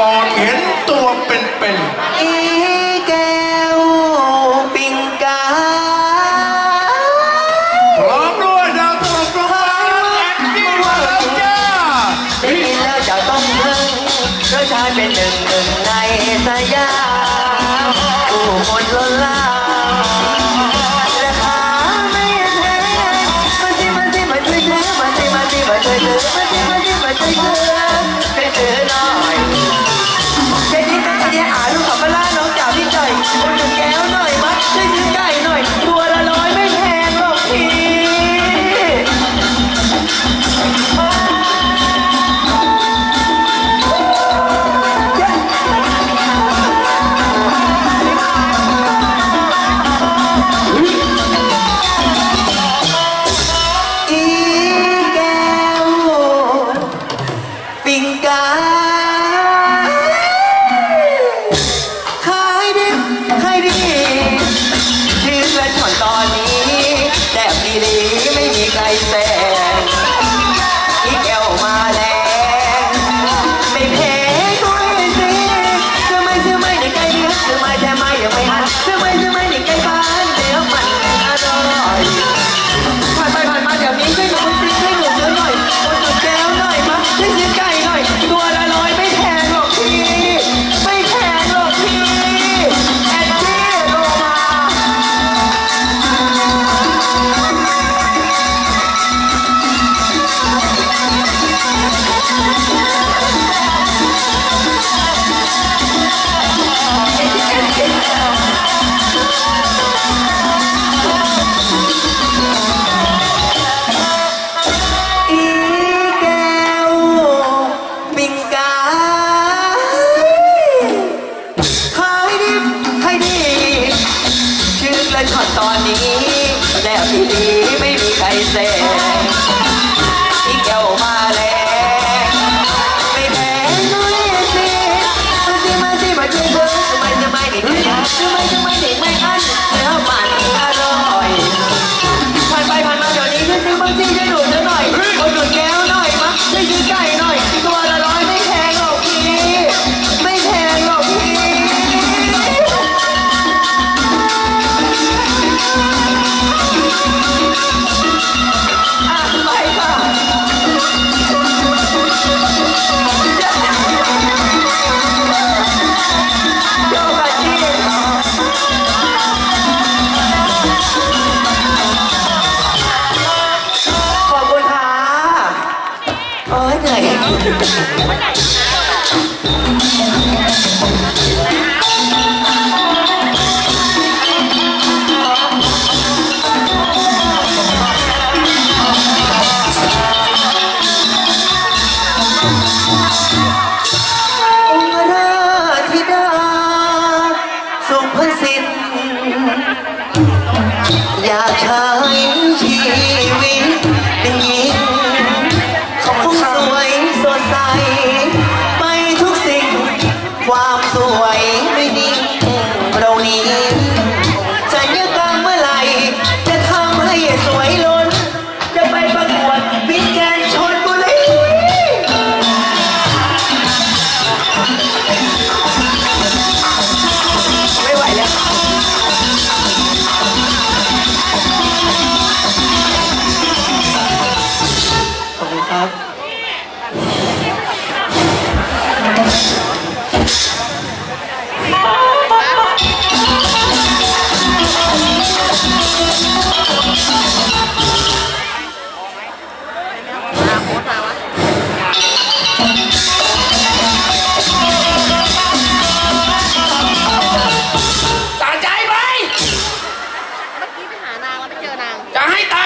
ก่อนเห็นตัวเป็นๆอีแก้วปิงกาพร้อมด้วยดาวตกลวงฟ้แอนดี้วาเลนจ้าปีนแล้วจะต้องเธอเธอชายเป็นหนึ่ง กา นี้แล้วที่ดีไม่มีใครแซง โอ้ยเหนื่อย ความสวยไม่ดีเรานี้จะสัญญกรรมเมื่อไหร่ จะทำให้สวยล้น จะไปประกวดบิสแกรนชนบุรีไม่ไหวแล้ว ขอบคุณครับ นาง จะให้ต